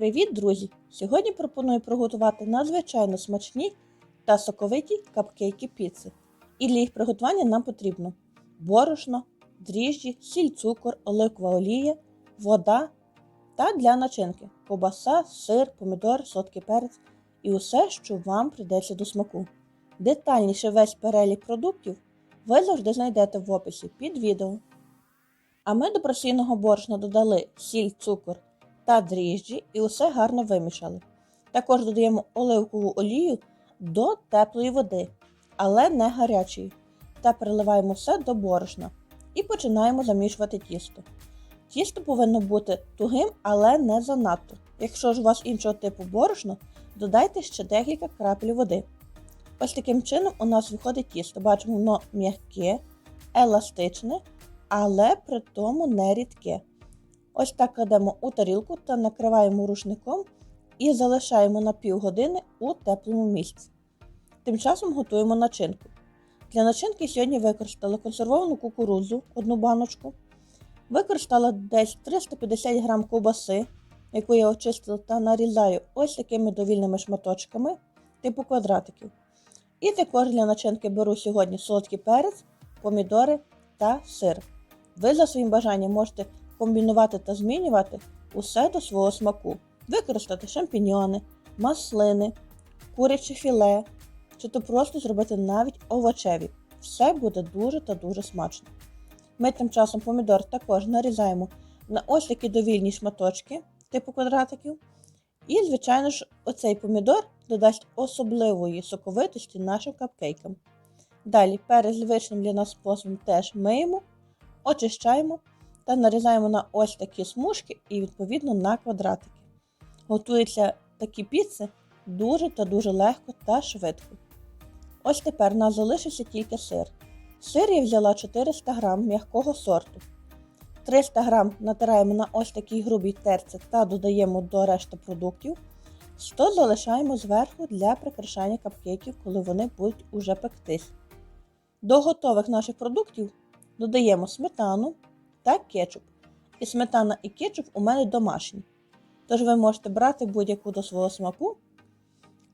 Привіт, друзі! Сьогодні пропоную приготувати надзвичайно смачні та соковиті капкейки піци. І для їх приготування нам потрібно борошно, дріжджі, сіль, цукор, оливкова олія, вода та для начинки ковбаса, сир, помідор, солодкий перець і усе, що вам прийдеться до смаку. Детальніше весь перелік продуктів ви завжди знайдете в описі під відео. А ми до просійного борошна додали сіль, цукор та дріжджі і усе гарно вимішали. Також додаємо оливкову олію до теплої води, але не гарячої, та переливаємо все до борошна і починаємо замішувати тісто. Тісто повинно бути тугим, але не занадто. Якщо ж у вас іншого типу борошно, додайте ще декілька крапель води. Ось таким чином у нас виходить тісто. Бачимо, воно м'яке, еластичне, але при тому не рідке. Ось так кладемо у тарілку та накриваємо рушником і залишаємо на півгодини у теплому місці. Тим часом готуємо начинку. Для начинки сьогодні використала консервовану кукурудзу, одну баночку. Використала десь 350 г ковбаси, яку я очистила та нарізаю ось такими довільними шматочками, типу квадратиків. І також для начинки беру сьогодні солодкий перець, помідори та сир. Ви за своїм бажанням можете комбінувати та змінювати усе до свого смаку, використати шампіньйони, маслини, куряче філе, чи то просто зробити навіть овочеві. Все буде дуже та дуже смачно. Ми тим часом помідор також нарізаємо на ось такі довільні шматочки, типу квадратиків. І, звичайно ж, оцей помідор додасть особливої соковитості нашим капкейкам. Далі перець звичним для нас способом теж миємо, очищаємо та нарізаємо на ось такі смужки і, відповідно, на квадратики. Готуються такі піци дуже та дуже легко та швидко. Ось тепер нас залишився тільки сир. Сир я взяла 400 г м'якого сорту. 300 г натираємо на ось такій грубій терці та додаємо до решти продуктів. 100 залишаємо зверху для прикрашання капкейків, коли вони будуть уже пектись. До готових наших продуктів додаємо сметану та кетчуп. І сметана і кетчуп у мене домашні. Тож ви можете брати будь-яку до свого смаку,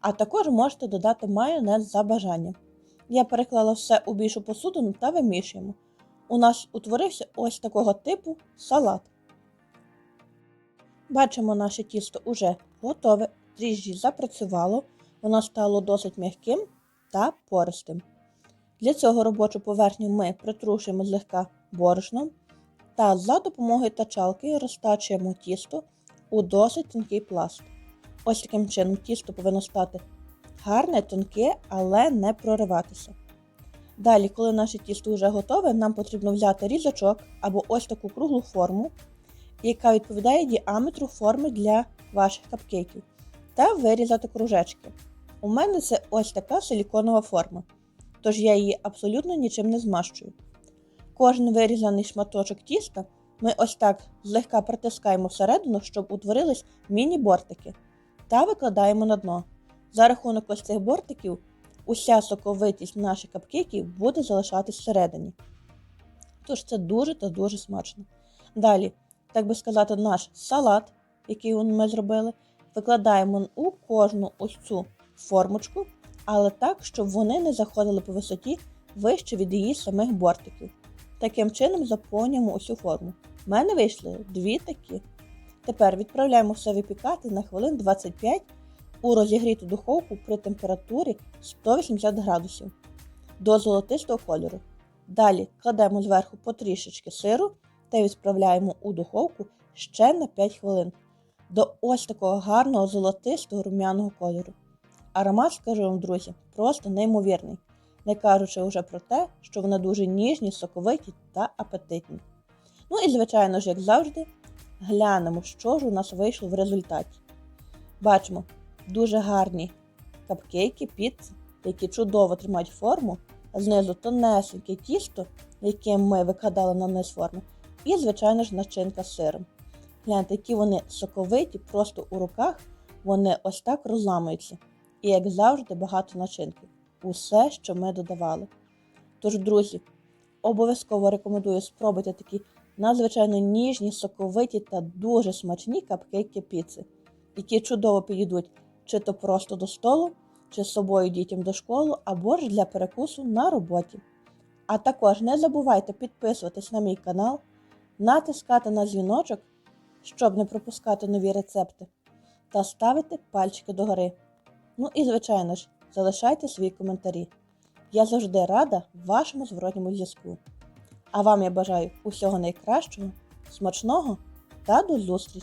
а також можете додати майонез за бажанням. Я переклала все у більшу посудину та вимішуємо. У нас утворився ось такого типу салат. Бачимо, наше тісто уже готове, дріжджі запрацювало, воно стало досить м'яким та пористим. Для цього робочу поверхню ми притрушуємо злегка борошном та за допомогою тачалки розтачуємо тісто у досить тонкий пласт. Ось таким чином тісто повинно стати гарне, тонке, але не прориватися. Далі, коли наше тісто вже готове, нам потрібно взяти різочок або ось таку круглу форму, яка відповідає діаметру форми для ваших капкейків, та вирізати кружечки. У мене це ось така силіконова форма, тож я її абсолютно нічим не змащую. Кожен вирізаний шматочок тіста ми ось так злегка притискаємо всередину, щоб утворились міні-бортики, та викладаємо на дно. За рахунок ось цих бортиків, уся соковитість наших капкейків буде залишатись всередині. Тож це дуже та дуже смачно. Далі, так би сказати, наш салат, який ми зробили, викладаємо у кожну ось цю формочку, але так, щоб вони не заходили по висоті вище від її самих бортиків. Таким чином заповнюємо усю форму. У мене вийшли дві такі. Тепер відправляємо все випікати на хвилин 25 у розігріту духовку при температурі 180 градусів до золотистого кольору. Далі кладемо зверху потрішечки сиру та відправляємо у духовку ще на 5 хвилин до ось такого гарного золотистого рум'яного кольору. Аромат, скажу вам, друзі, просто неймовірний, не кажучи вже про те, що вони дуже ніжні, соковиті та апетитні. Ну і, звичайно ж, як завжди, глянемо, що ж у нас вийшло в результаті. Бачимо дуже гарні капкейки, піци, які чудово тримають форму, а знизу тонесеньке тісто, яке ми викладали на низ форми, і, звичайно ж, начинка з сиром. Гляньте, які вони соковиті, просто у руках вони ось так розламуються. І, як завжди, багато начинки. Усе, що ми додавали. Тож, друзі, обов'язково рекомендую спробувати такі надзвичайно ніжні, соковиті та дуже смачні капкейки піци. які чудово підійдуть чи то просто до столу, чи з собою дітям до школи, або ж для перекусу на роботі. А також не забувайте підписуватись на мій канал, натискати на дзвіночок, щоб не пропускати нові рецепти, та ставити пальчики догори. Ну і, звичайно ж, залишайте свої коментарі. Я завжди рада вашому зворотньому зв'язку. А вам я бажаю усього найкращого, смачного та до зустрічі!